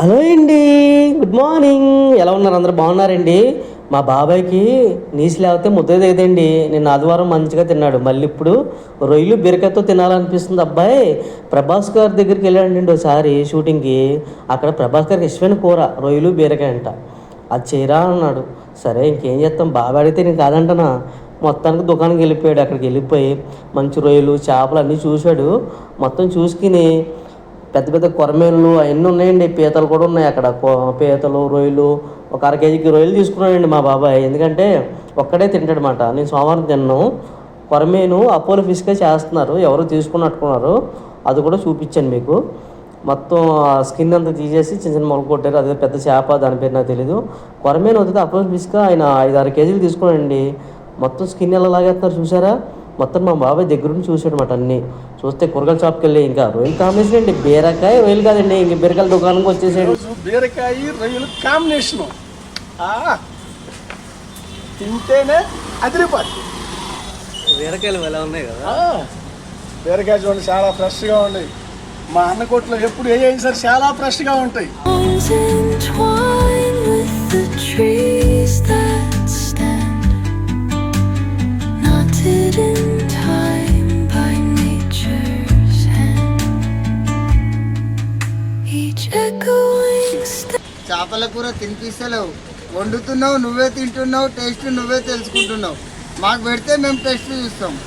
Hello అండి good morning. ఎలా ఉన్నారు? అందరు బాగున్నారండి? మా బాబాయ్కి నీసు లేకపోతే ముద్ద తెగదండి నేను ఆదివారం మంచిగా తిన్నాడు. మళ్ళీ ఇప్పుడు రొయ్యలు బీరకాయతో తినాలనిపిస్తుంది అబ్బాయి. ప్రభాస్ గారి దగ్గరికి వెళ్ళాడండి ఒకసారి షూటింగ్కి. అక్కడ ప్రభాస్ గారికి ఇష్టమైన కూర రొయ్యలు బీరకాయ అంట. అది చేయరా అన్నాడు. సరే ఇంకేం చేస్తాం? బాబాయ్ అడిగితే నేను కాదంటనా? మొత్తానికి దుకాణానికి వెళ్ళిపోయాడు. అక్కడికి వెళ్ళిపోయి మంచి రొయ్యలు చేపలు అన్నీ చూశాడు. మొత్తం చూసుకుని పెద్ద పెద్ద కొరమేళ్ళు అవన్నీ ఉన్నాయండి. పీతలు కూడా ఉన్నాయి అక్కడ. పీతలు రొయ్యలు ఒక అర కేజీకి రొయ్యలు తీసుకున్నాడండి మా బాబాయ్. ఎందుకంటే ఒక్కడే తింటాడనమాట నేను సోమవారం తిన్నాను కొరమేను అపోలో ఫిష్గా చేస్తున్నారు. ఎవరు తీసుకున్నట్టుకున్నారు. అది కూడా చూపించాను మీకు. మొత్తం ఆ స్కిన్ అంతా తీసేసి చిన్న చిన్న మొలక కొట్టారు. అదే పెద్ద చేప దాని పేరు నాకు తెలీదు. కొరమేను వద్దు అపోలో ఫిష్గా ఆయన ఐదు ఆరు కేజీలు తీసుకున్నాడండి. మొత్తం స్కిన్ ఎలా లాగేస్తున్నారు చూసారా మొత్తం మా బాబాయ్ దగ్గర నుంచి చూసాడనమాట అన్ని. చూస్తే కూరగాయల షాప్కి వెళ్ళి ఇంకా రొయ్యలు కాంబినేషన్ అండి బీరకాయ రొయ్యలు కాదండి ఇంక బీరకాయల దుకాణంకి వచ్చేసాడు. బీరకాయ రొయ్యలు కాంబినేషను ఆ, తింటేనే అదిరిపోద్ది. బీరకాయలు ఎలా ఉన్నాయి కదా? ఆ, బీరకాయ చూడండి చాలా ఫ్రెష్గా ఉన్నాయి మా అన్న కొట్లో ఎప్పుడు ఏ సరే చాలా ఫ్రెష్గా ఉంటాయి. చేపల కూర తినిపిస్తలేవు. వండుతున్నావు నువ్వే తింటున్నావు టేస్ట్ నువ్వే తెలుసుకుంటున్నావు. మాకు పెడితే మేము టేస్ట్ చూస్తాం.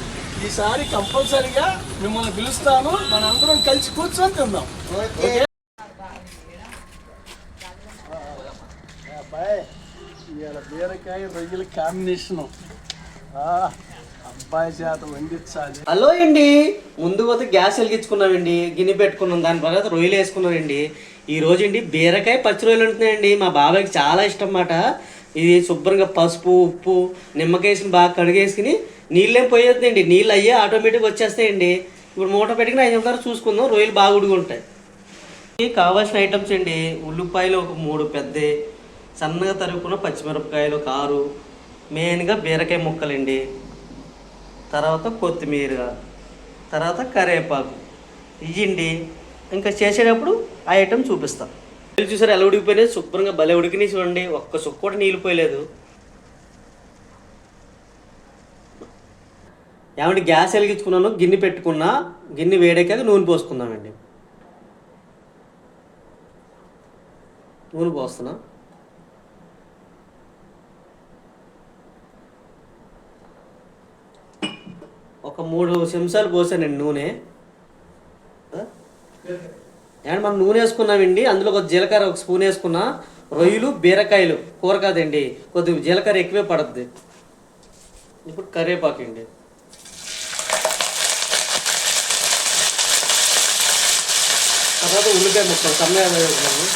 ఈసారి కంపల్సరీగా మిమ్మల్ని పిలుస్తాను. మనందరం కలిసి కూర్చొని తిందాం. ఓకే. అబ్బాయి ఇవాళ బీరకాయ రొయ్యల కాంబినేషను. ఆ, అబ్బాయి చేత వండించాలి. హలో అండి ముందు పోతే గ్యాస్ వెలిగించుకున్నామండి గిన్నె పెట్టుకున్నాం. దాని తర్వాత రొయ్యలు వేసుకున్నామండి ఈ అండి బీరకాయ పచ్చి రొయ్యలు ఉంటున్నాయండి మా బాబాయ్కి చాలా ఇష్టం అన్నమాట. ఇది శుభ్రంగా పసుపు ఉప్పు నిమ్మకేసిన బాగా కడిగేసుకుని నీళ్ళేం పోయేద్దండి. నీళ్ళు అయ్యే ఆటోమేటిక్గా వచ్చేస్తాయండి. ఇప్పుడు మూట పెట్టుకుని ఐదు నిమిషాలు చూసుకుందాం. రొయ్యలు బాగా ఉడుకుంటాయి కావాల్సిన ఐటమ్స్ అండి. ఉల్లిపాయలు ఒక మూడు పెద్ద సన్నగా తరుగుకున్న పచ్చిమిరపకాయలు కారు మెయిన్గా బీరకాయ ముక్కలండి. తర్వాత కొత్తిమీర. తర్వాత కరివేపాకు. ఇవ్వండి ఇంకా చేసేటప్పుడు ఆ ఐటమ్ చూపిస్తాం. నీళ్ళు చూసారు ఎలా ఉడికిపోయినాయి? శుభ్రంగా భలే ఉడికినాయి చూడండి. ఒక్క సుక్క కూడా నీళ్ళు పోయలేదు ఏమంటే గ్యాస్ వెలిగించుకున్నాను గిన్నె పెట్టుకున్నా గిన్నె వేడెక్కాక నూనె పోసుకుందామండి. నూనె పోస్తున్నా. ఒక మూడు చెంచాలు పోసానండి నూనె. అండ్ మనం నూనె వేసుకున్నామండి అందులో ఒక జీలకర్ర ఒక స్పూన్ వేసుకున్నా. రొయ్యలు బీరకాయలు కూర కాదండి కొద్దిగా జీలకర్ర ఎక్కువే పడుద్ది. ఇప్పుడు కరివేపాకు అండి. తర్వాత ఉల్లిపాయ ముక్కలు సన్నగా వేసుకున్నాము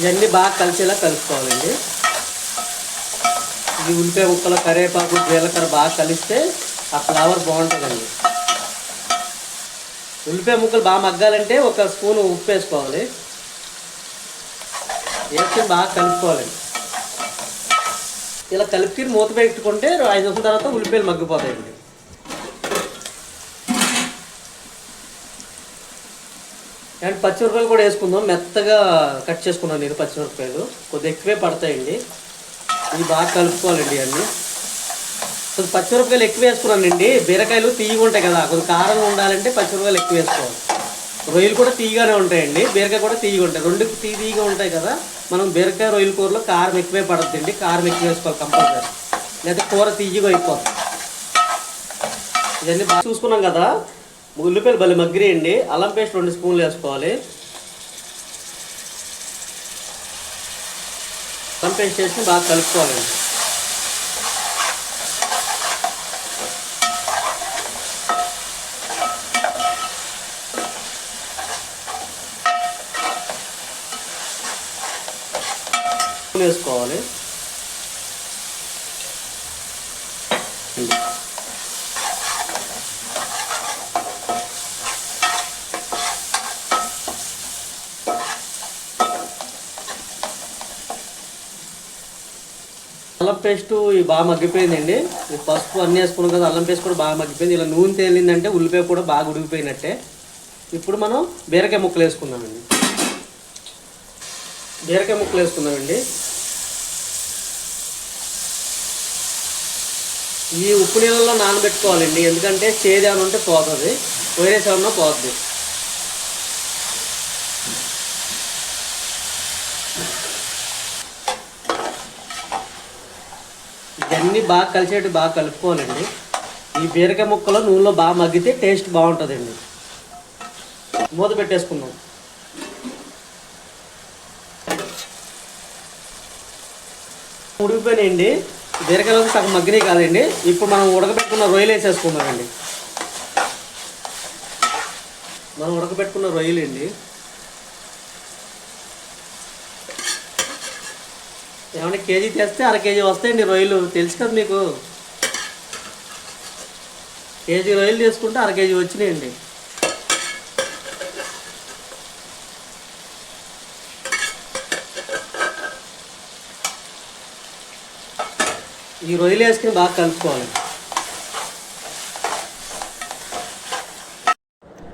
ఇవన్నీ బాగా కలిసేలా కలుపుకోవాలండి. ఇది ఉల్లిపాయ ముక్కలు కరివేపాకు జీలకర్ర బాగా కలిస్తే ఆ ఫ్లేవర్ బాగుంటుందండి. ఉల్లిపాయ ముక్కలు బాగా మగ్గాలంటే ఒక స్పూన్ ఉప్పు వేసుకోవాలి. వేసుకొని బాగా కలుపుకోవాలండి ఇలా కలిపి మూత పెట్టుకుంటే ఐదు నిమిషం తర్వాత ఉల్లిపాయలు మగ్గిపోతాయండి. అండ్ పచ్చిమిరపకాయలు కూడా వేసుకుందాం. మెత్తగా కట్ చేసుకున్నాను నేను పచ్చిమిరపకాయలు. కొద్దిగా ఎక్కువే పడతాయండి. ఇవి బాగా కలుపుకోవాలండి అన్నీ. కొద్ది పచ్చిమిరపకాయలు ఎక్కువ వేసుకున్నానండి బీరకాయలు తీయగా ఉంటాయి కదా కొద్ది కారం ఉండాలంటే పచ్చిమిరపకాయలు ఎక్కువ వేసుకోవాలి. రొయ్యలు కూడా తీయగానే ఉంటాయండి. బీరకాయ కూడా తీయగా ఉంటాయి. రెండు తీ తీయగా ఉంటాయి కదా మనం బీరకాయ రొయ్యల కూరలో కారం ఎక్కువే పడుతుందండి కారం ఎక్కువ వేసుకోవాలి కంపల్సరీ. లేదా కూర తీయగా అయిపోతుంది ఇవన్నీ బాగా చూసుకున్నాం కదా ఉల్లిపాయలు భలే మగ్గిరేయండి అల్లం పేస్ట్ రెండు స్పూన్లు వేసుకోవాలి. అల్లం పేస్ట్ వేసి బాగా కలుపుకోవాలండి స్పూన్ వేసుకోవాలి అల్లం పేస్ట్ బాగా మగ్గిపోయిందండి. పసుపు అన్నీ వేసుకున్నాం కదా అల్లం పేస్ట్ కూడా బాగా మగ్గిపోయింది. ఇలా నూనె తేలిందంటే ఉల్లిపాయ కూడా బాగా ఉడికిపోయినట్టే. ఇప్పుడు మనం బీరకాయ ముక్కలు వేసుకుందామండి. బీరకాయ ముక్కలు వేసుకుందామండి. ఈ ఉప్పు నీళ్ళలో నానబెట్టుకోవాలండి. ఎందుకంటే చేదు ఏమైనా ఉంటే పోతుంది. వైరస్ ఏమన్నా పోతుంది. అన్నీ బాగా కలిసేటి బాగా కలుపుకోవాలండి. ఈ బీరకాయ ముక్కలు నూనెలో బాగా మగ్గితే టేస్ట్ బాగుంటుందండి. మూత పెట్టేసుకుందాం. ఉడికిపోయినాయండి బీరకాయలు సగం మగ్గినాయి కాదండి. ఇప్పుడు మనం ఉడకబెట్టుకున్న రొయ్యలు వేసేసుకుందామండి. మనం ఉడకబెట్టుకున్న రొయ్యలు ఏమైనా కేజీ తెస్తే అర కేజీ వస్తాయండి రొయ్యలు. తెలుసు కదా మీకు? కేజీ రొయ్యలు తీసుకుంటే అర కేజీ వచ్చినాయండి. ఈ రొయ్యలు వేసుకుని బాగా కలుపుకోవాలి.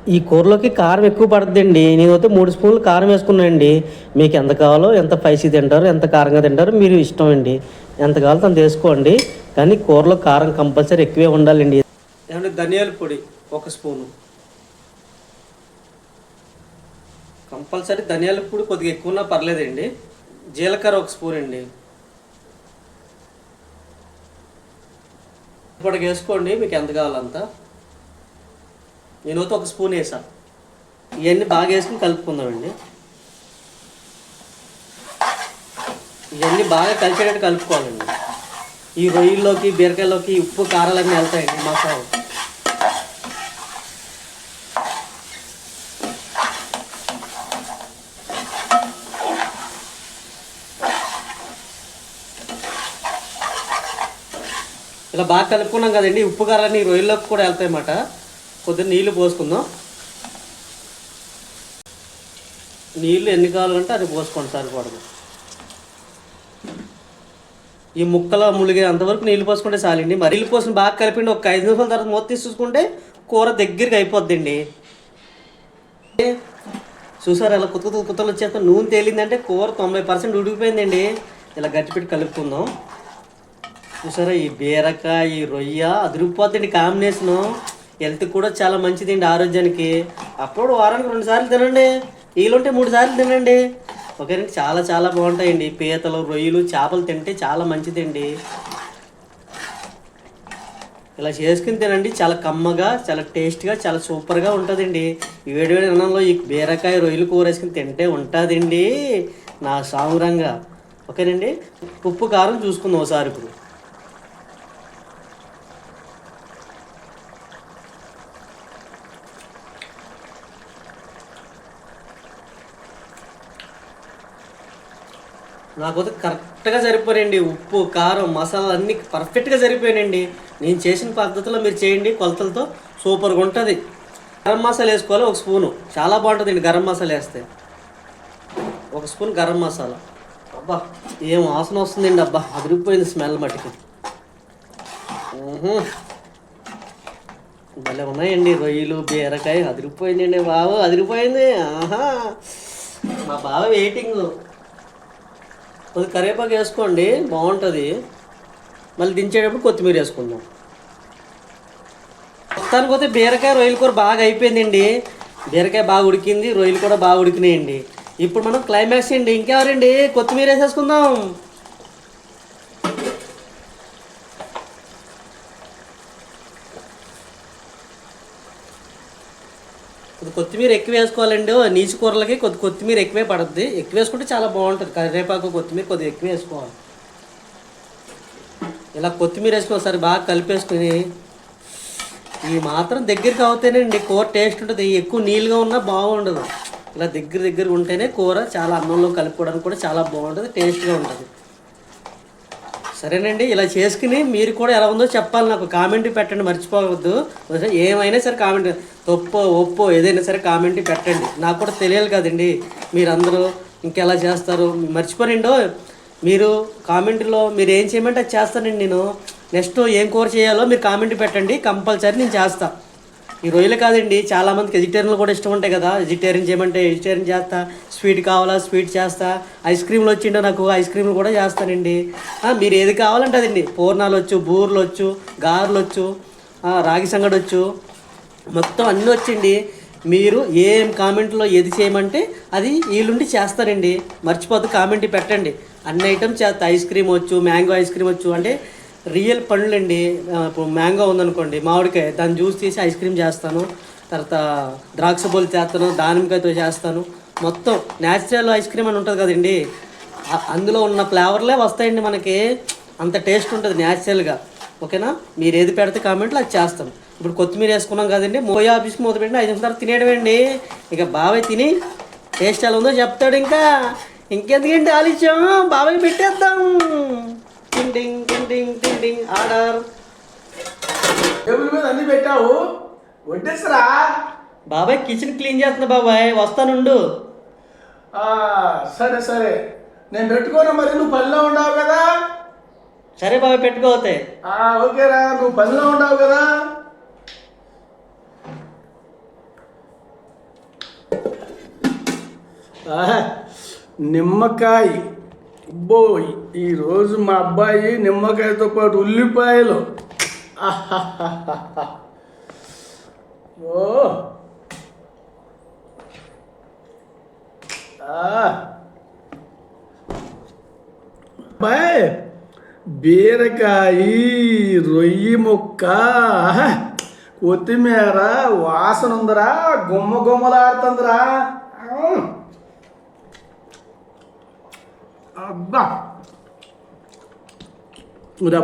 ఈ కూరలోకి కారం ఎక్కువ పడుతుందండి. నేనైతే మూడు స్పూన్లు కారం వేసుకున్నానండి. మీకు ఎంత కావాలో ఎంత స్పైసీ తింటారో ఎంత కారంగా తింటారో మీరు ఇష్టం అండి. ఎంత కావాలో అంత వేసుకోండి. కానీ కూరలో కారం కంపల్సరీ ఎక్కువే ఉండాలండి. ఏమంటే ధనియాల పొడి ఒక స్పూను. కంపల్సరీ ధనియాల పొడి కొద్దిగా ఎక్కువ ఉన్నా పర్లేదండి. జీలకర్ర ఒక స్పూన్ అండి. ఇప్పటికి వేసుకోండి మీకు ఎంత కావాలంతా నేనైతే ఒక స్పూన్ వేసా. ఇవన్నీ బాగా వేసుకుని కలుపుకుందామండి. ఇవన్నీ బాగా కలిసేటట్టు కలుపుకోవాలండి. ఈ రొయ్యల్లోకి బీరకాయలోకి ఉప్పు కారాలన్నీ వెళ్తాయండి మసాలా. ఇలా బాగా కలుపుకున్నాం కదండి ఉప్పు కారాలన్నీ ఈ రొయ్యల్లోకి కూడా వెళ్తాయి అన్నమాట కొద్దిగా నీళ్ళు పోసుకుందాం. నీళ్ళు ఎన్ని కావాలంటే అది పోసుకోండి సరిపడదు. ఈ ముక్కలో ములిగే అంతవరకు నీళ్ళు పోసుకుంటే చాలండి. మరి నీళ్ళు పోసుకుని బాగా కలిపిండి ఒక ఐదు నిమిషాల తర్వాత మూత తీసి చూసుకుంటే కూర దగ్గరికి అయిపోద్దండి. చూసారు ఇలా కొత్త కొత్త వచ్చేస్తే నూనె తేలిందంటే కూర తొంభై పర్సెంట్ ఉడికిపోయిందండి. ఇలా గట్టిపెట్టి కలుపుకుందాం. చూసారా ఈ బీరకాయ ఈ రొయ్య అదిరిపోద్దండి కాంబినేషను హెల్త్ కూడా చాలా మంచిదండి ఆరోగ్యానికి. అప్పుడు వారానికి రెండు సార్లు తినండి వీలుంటే మూడు సార్లు తినండి. ఒకరికి చాలా చాలా బాగుంటాయండి. పీతలు రొయ్యలు చేపలు తింటే చాలా మంచిదండి. ఇలా చేసుకుని తినండి. చాలా కమ్మగా చాలా టేస్ట్గా చాలా సూపర్గా ఉంటుందండి. ఈ అన్నంలో ఈ బీరకాయ రొయ్యలు కూర వేసుకుని తింటే ఉంటుందండి. నా సామురంగా ఓకేనండి? ఉప్పు కారం చూసుకుందాం ఒకసారి ఇప్పుడు. నాకైతే కరెక్ట్గా సరిపోయాయండి ఉప్పు కారం మసాలా అన్నీ పర్ఫెక్ట్గా సరిపోయానండి నేను చేసిన పద్ధతిలో మీరు చేయండి. కొలతలతో సూపర్గా ఉంటుంది. గరం మసాలా వేసుకోవాలి ఒక స్పూను. చాలా బాగుంటుందండి గరం మసాలా వేస్తే. ఒక స్పూన్ గరం మసాలా. అబ్బా ఏం వాసన వస్తుందండి అబ్బా. అదిరిపోయింది స్మెల్ మట్టికి భలే ఉన్నాయండి రొయ్యలు బీరకాయ. అదిరిపోయిందండి బాబు అదిరిపోయింది. ఆహా. మా బావ వెయిటింగ్ కొద్ది కరివేపాకు వేసుకోండి బాగుంటుంది. మళ్ళీ దించేటప్పుడు కొత్తిమీర వేసుకుందాం. మొత్తానికి పోతే బీరకాయ రొయ్యల కూర బాగా అయిపోయిందండి. బీరకాయ బాగా ఉడికింది రొయ్యలు కూడా బాగా ఉడికినాయండి. ఇప్పుడు మనం క్లైమాక్స్ అండి. ఇంకెవరండి? కొత్తిమీర వేసేసుకుందాం. కొద్ది కొత్తిమీర ఎక్కువ వేసుకోవాలండి. నీచు కూరలకి కొద్ది కొత్తిమీర ఎక్కువే పడుద్ది. ఎక్కువ వేసుకుంటే చాలా బాగుంటుంది. కరివేపాకు కొత్తిమీర కొద్దిగా ఎక్కువ వేసుకోవాలి. ఇలా కొత్తిమీర వేసుకోసారి బాగా కలిపేసుకుని ఈ మాత్రం దగ్గరికి అవుతేనండి కూర టేస్ట్ ఉంటుంది. ఎక్కువ నీళ్ళుగా ఉన్నా బాగుండదు. ఇలా దగ్గర దగ్గర ఉంటేనే కూర చాలా అన్నంలో కలుపుకోవడానికి కూడా చాలా బాగుంటుంది టేస్ట్గా ఉంటుంది. సరేనండి ఇలా చేసుకుని మీరు కూడా ఎలా ఉందో చెప్పాలి నాకు. కామెంట్ పెట్టండి మర్చిపోవద్దు. ఏమైనా సరే కామెంట్ తప్పో ఒప్పో ఏదైనా సరే కామెంట్ పెట్టండి. నాకు కూడా తెలియాలి కదండి మీరందరూ ఇంకెలా చేస్తారు. మర్చిపోనండో మీరు కామెంట్లో మీరు ఏం చేయమంటే అది చేస్తానండి నేను. నెక్స్ట్ ఏం కోర్ చేయాలో మీరు కామెంట్ పెట్టండి. కంపల్సరీ నేను చేస్తాను ఈ రొయ్యలు కాదండి చాలామందికి వెజిటేరియన్లు కూడా ఇష్టం ఉంటాయి కదా. వెజిటేరియన్ చేయమంటే వెజిటేరియన్ చేస్తా స్వీట్ కావాలా స్వీట్ చేస్తా. ఐస్ క్రీమ్లు వచ్చిండే నాకు ఐస్ క్రీమ్లు కూడా చేస్తానండి. మీరు ఏది కావాలంటే అదండి పూర్ణాలు వచ్చు బూర్లు వచ్చు గారెలు వచ్చు రాగి సంగడి వచ్చు. మొత్తం అన్నీ వచ్చిండి. మీరు ఏం కామెంట్లో ఏది చేయమంటే అది వీళ్ళుండి చేస్తారండి మర్చిపోద్దు కామెంట్ పెట్టండి. అన్ని ఐటమ్స్ చేస్తా. ఐస్ క్రీమ్ వచ్చు మ్యాంగో ఐస్ క్రీమ్ వచ్చు. అంటే రియల్ పండ్లండి. ఇప్పుడు మ్యాంగో ఉందనుకోండి మామిడికాయ దాన్ని జ్యూస్ తీసి ఐస్ క్రీమ్ చేస్తాను. తర్వాత ద్రాక్ష బోల్ చేస్తాను దానిమ్మకాయతో చేస్తాను. మొత్తం న్యాచురల్ ఐస్ క్రీమ్ అని ఉంటుంది కదండి. అందులో ఉన్న ఫ్లేవర్లే వస్తాయండి మనకి. అంత టేస్ట్ ఉంటుంది న్యాచురల్గా ఓకేనా? మీరు ఏది పెడితే కామెంట్లో అది చేస్తాం ఇప్పుడు కొత్తిమీర వేసుకున్నాం కదండి మోయా ఆఫీస్ మొదలు పెట్టిన ఐదు నిమిషాలు తినేయడం అండి ఇక బాబాయ్ తిని టేస్ట్ ఎలా ఉందో చెప్తాడు ఇంకా. ఇంకెందుకంటే ఆలస్యం? బాబాయ్ పెట్టేద్దాం. టింగ్. టింగ్ టింగ్ ఆర్డర్ టేబుల్ మీద అన్ని పెట్టావు? వడ్డేసరా బాబాయ్ కిచెన్ క్లీన్ చేస్తున్నా బాబాయ్ వస్తానుండు. ఆ, సరే సరే. నేను పెట్టుకోను మరి నువ్వు పనిలో ఉండవు కదా? సరే బాబాయ్ పెట్టుకోవతే ఆ, ఓకేరా నువ్వు పనిలో ఉండవు కదా? నిమ్మకాయ. అబ్బో ఈరోజు మా అబ్బాయి నిమ్మకాయతో పాటు ఉల్లిపాయలు. ఓ. అబ్బాయి బీరకాయ రొయ్యి ముక్క కొత్తిమీర వాసన ఉందిరా గుమ్మ గుమ్మలాడుతుందిరా. అబ్బా మరి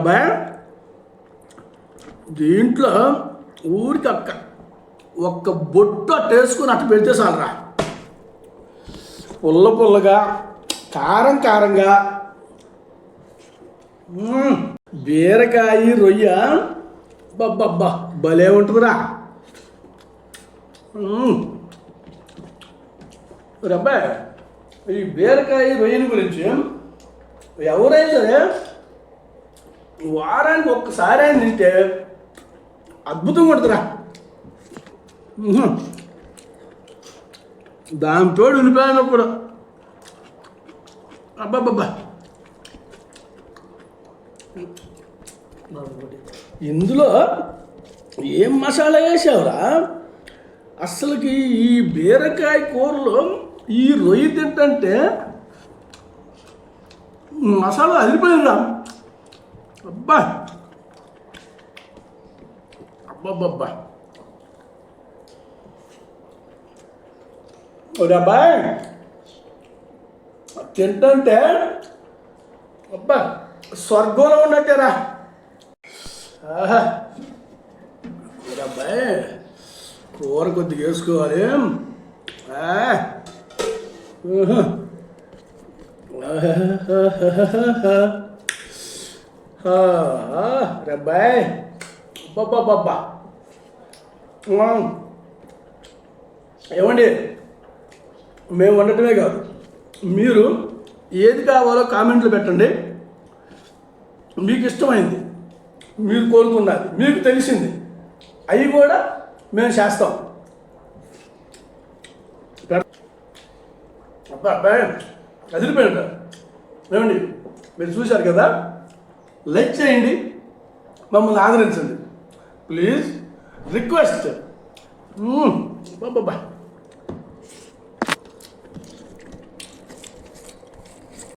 దీంట్లో ఊరికి అక్క ఒక్క బొట్టు అట్ట వేసుకుని అట్ట పెడితే చాలరా. పుల్ల పుల్లగా కారం కారంగా. బీరకాయ రొయ్య. బబ్బబ్బా భలే ఉంటుందిరా. మ్మ్. ఈ బీరకాయ రొయ్యని గురించి ఎవరైనా సరే వారానికి ఒక్కసారి ఆయన తింటే అద్భుతం కొడుతురా. మ్మ్. దాంతో ఉల్లిపోయినప్పుడు అబ్బాబ్బా ఇందులో ఏం మసాలా వేసావురా? అసలుకి ఈ బీరకాయ కూరలో ఈ రొయ్యి తింటంటే మసాలా అదిరిపోయిందిరా. అబ్బా. అబ్బబ్బబ్బా. ఒరే అబ్బాయి. తింటంటే అబ్బా స్వర్గంలో ఉన్నట్టేరా. ఆహా. అబ్బాయి కూర కొద్దిగా వేసుకోవాలి. రబ్బాయ్. బాబా ఆహాహాహాహా. ఏమండి మేము వండటమే కాదు. మీరు ఏది కావాలో కామెంట్లు పెట్టండి. మీకు ఇష్టమైంది. మీరు కోరుకున్నది. మీకు తెలిసింది. అవి కూడా మేము చేస్తాం పెడ- అబ్బా అబ్బాయి అదిరిపోయాడు ఏమండి మీరు చూశారు కదా? లైక్ చేయండి మమ్మల్ని ఆదరించండి. Please request. బాబా